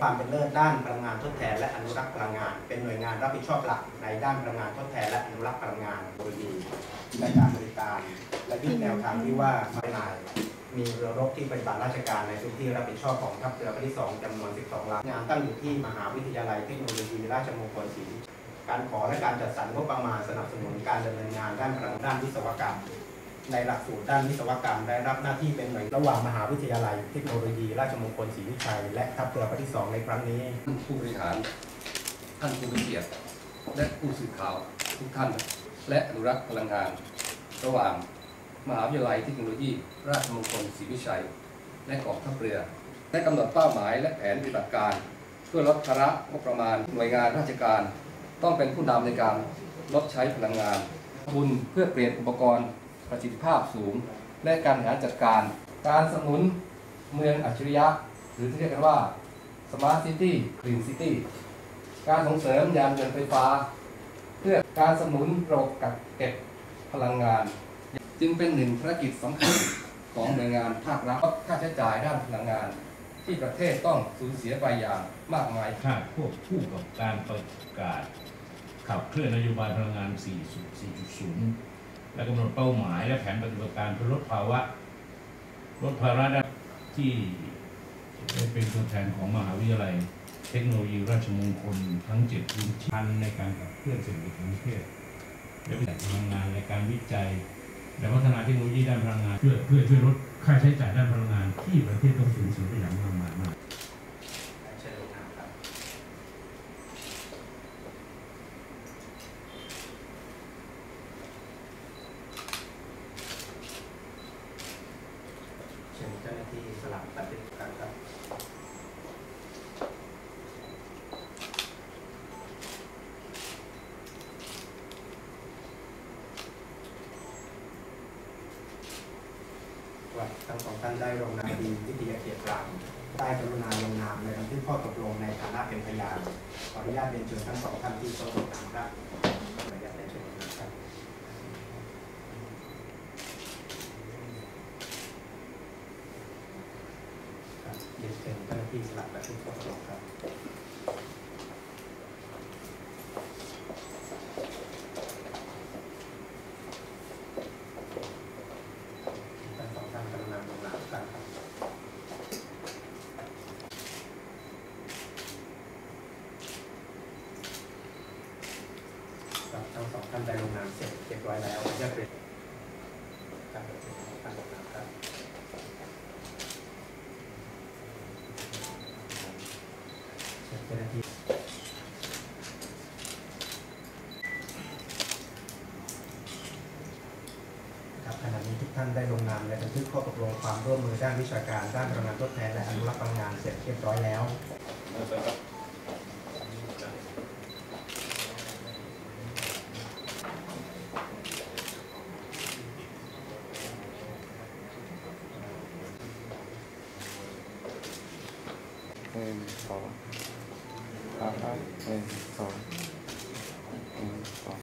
ความเป็นเลิศด้านพลังงานทดแทนและอนุรักษ์พลังงาน เป็นหน่วยงานรับผิดชอบหลักในด้านพลังงานทดแทนและอนุรักษ์พลังงานโดยดีและการบริการและยึดแนวทางที่ว่าภายในมีเรือรบที่ปฏิบัติราชการในพื้นที่รับผิดชอบของทัพเรือภาคที่ 2จำนวน 12ลำงานตั้งอยู่ที่มหาวิทยาลัยเทคโนโลยีราชมงคลศรีการขอและการจัดสรรงบประมาณสนับสนุนการดำเนินงานด้านพลังด้านวิศวกรรม ในหลักสูตรด้านวิศวกรรม ได้รับหน้าที่เป็นหน่วยระหว่างมหาวิทยาลัยเทคโนโลยี ราชมงคลศรีวิชัย และทัพเรือภาคที่ 2 ในครั้งนี้ ผู้บริหารท่านผู้มีเกียรติและผู้สื่อข่าวทุกท่าน และอนุรักษ์พลังงาน ระหว่างมหาวิทยาลัยเทคโนโลยี ราชมงคลศรีวิชัย และกองทัพเรือ ได้กำหนดเป้าหมายและแผนปฏิบัติการ เพื่อลดภาระงบประมาณหน่วยงานราชการ ต้องเป็นผู้นำในการลดใช้พลังงานบุญเพื่อเปลี่ยนอุปกรณ์ ประสิทธิภาพสูง และการบริหารจัดการ การสนุนเมืองอัจฉริยะ หรือที่เรียกกันว่า Smart City Green City การส่งเสริมยานยนต์ไฟฟ้า เพื่อการสนุนระบบกักเก็บพลังงาน จึงเป็นหนึ่งภารกิจสำคัญของหน่วยงานภาครัฐค่าใช้จ่ายด้านพลังงาน ที่ประเทศต้องสูญเสียไปอย่างมากมายชาควบคู่กับการประกาศขับเคลื่อนนโยบายพลังงาน 4.0 และกำหนดเป้าหมายและแผนปฏิบัติการเพื่อลดภาวะลดภาระที่ได้เป็นตัวแทนของมหาวิทยาลัย เทคโนโลยีราชมงคลทั้ง7พื้นที่ทันในการขับเคลื่อนเศรษฐกิจของประเทศและประหยัดพลังงานในการวิจัย และพัฒนาเทคโนโลยีด้านพลังงาน เพื่อเพื่อช่วยลดค่าใช้จ่ายด้านพลังงานที่ประเทศต้องสูญเสียไปอย่างมากมายมาก เชิญลงนามครับเชิญเจ้าหน้า ที่สลับบันทึกกันครับว่าทั้งสองท่านได้ลงนามดีวิทยาเกียรติกลางได้กรุณาลงนามในบันทึกข้อตกลงในฐานะเป็นพยานขออนุญาตเรียนเชิญทั้งสองท่านที่โต๊ะลงนามครับขออนุญาตเรียนเชิญนะครับ เรียนเจ้าหน้าที่สลักข้อตกลงครับทั้งสองท่านกรุณาลงนามกันครับทั้งสองท่านได้ลงนามเสร็จเรียบร้อยแล้วเรียบเรียงการประชุมของท่านลงนามครับ เจ้าหน้าที่ครับขณะนี้ทุกท่านได้ลงนามในบันทึกข้อตกลงความร่วมมือด้านวิชาการ ด้านพลังงานทดแทนและอนุรักษ์พลังงานเสร็จเรียบร้อยแล้วหนึ่ 好好嗯好。嗯好。